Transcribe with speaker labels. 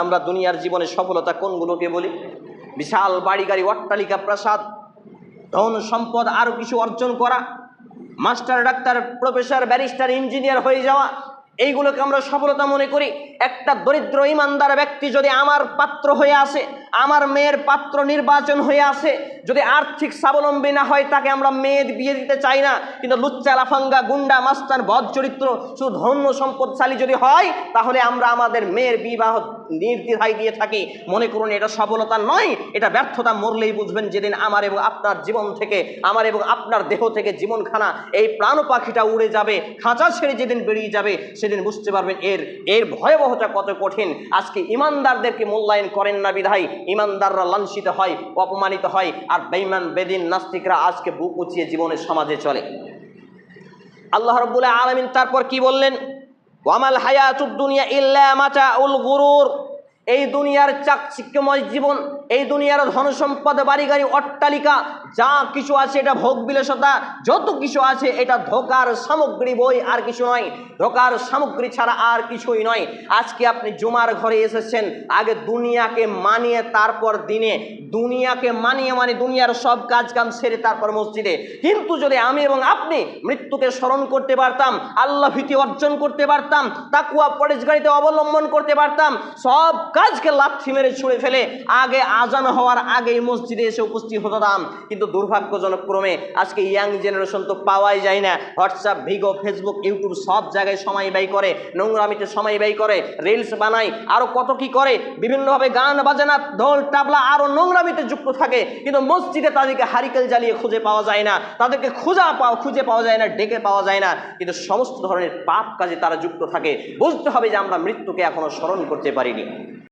Speaker 1: আমরা দুনিয়ার জীবনে সফলতা কোনগুলোকে বলি? বিশাল বাড়ি গাড়ি অট্টালিকা, প্রাসাদ, ধন সম্পদ আরও কিছু অর্জন করা, master, doctor, professor, barrister, engineer হয়ে যাওয়া, এইগুলোকে আমরা সফলতা মনে করি। একটা দরিদ্র, ইমানদার ব্যক্তি যদি আমার পাত্র হয়ে আসে, আমার মেয়ের পাত্র নির্বাচন হয়ে আসে যদি আর্থিক স্বাবলম্বী না হয়, তাকে আমরা মেয়ের বিয়ে দিতে চাই না। কিন্তু লুচ্চা, লাফাঙ্গা, গুন্ডা মাস্টার বদ চরিত্র শুধু ধন্য সম্পদশালী যদি হয়, তাহলে আমরা আমাদের মেয়ের বিবাহ নির্দ্বিধায় দিয়ে থাকি। মনে করুন, এটা সফলতা নয়, এটা ব্যর্থতা মরলেই বুঝবেন যেদিন আমার এবং আপনার জীবন থেকে, আমার এবং আপনার দেহ থেকে জীবনখানা, এই প্রাণ পাখিটা উড়ে যাবে, খাঁচা ছেড়ে যেদিন বেরিয়ে যাবে, সেদিন বুঝতে পারবেন এর এর ভয়াবহতা কত কঠিন। আজকে ইমানদারদেরকে মূল্যায়ন করেন না বিধায়, ইমানদাররা লাঞ্ছিত হয়, অপমানিত হয়। আর বেইমান বেদিন, নাস্তিকরা আজকে বুক উঁচিয়ে জীবনের সমাজে চলে। আল্লাহ রব্বুল্লাহ আলমিন তারপর কি বললেন? ওয়ামাল হায়াতুদ দুনিয়া ইল্লা মাতা উল গুরুর। এই দুনিয়ার চাকচিক্যময় জীবন, এই দুনিয়ার ধন সম্পদ, বাড়ি গাড়ি, অট্টালিকা, যা কিছু আছে এটা ভোগ বিলাসতা, যত কিছু আছে এটা ধোকার সামগ্রী বই আর কিছু নয়। ধোকার সামগ্রী ছাড়া আর কিছুই নয়। আজকে আপনি জুমার ঘরে এসেছেন, আগে দুনিয়াকে মানিয়ে তারপর দিনে, দুনিয়াকে মানিয়ে মানে দুনিয়ার সব কাজ কাম সেরে তারপর মসজিদে। কিন্তু যদি আমি এবং আপনি মৃত্যুকে স্মরণ করতে পারতাম, আল্লাহ ভীতি অর্জন করতে পারতাম, তাকুয়া পরেশগাড়িতে অবলম্বন করতে পারতাম, সব কাজকে লাথি মেরে ছুঁড়ে ফেলে আগে আজান হওয়ার আগেই মসজিদে এসে উপস্থিত হতাম। কিন্তু দুর্ভাগ্যজনক ক্রমে আজকে ইয়াং জেনারেশন তো পাওয়াই যায় না। হোয়াটসঅ্যাপ ভিগো ফেসবুক ইউটিউব সব জায়গায় সময় ব্যয় করে, নোংরামিতে সময় ব্যয় করে রিলস বানায়। আরও কত কি করে? বিভিন্নভাবে গান বাজানা ঢোল টাবলা আরও নোংরামিতে যুক্ত থাকে। কিন্তু মসজিদে তাদেরকে হারিকেল জ্বালিয়ে খুঁজে পাওয়া যায় না। তাদেরকে খুঁজা পাওয়া খুঁজে পাওয়া যায় না, ডেকে পাওয়া যায় না। কিন্তু সমস্ত ধরনের পাপ কাজে তারা যুক্ত থাকে। বুঝতে হবে যে আমরা মৃত্যুকে এখনও স্মরণ করতে পারিনি।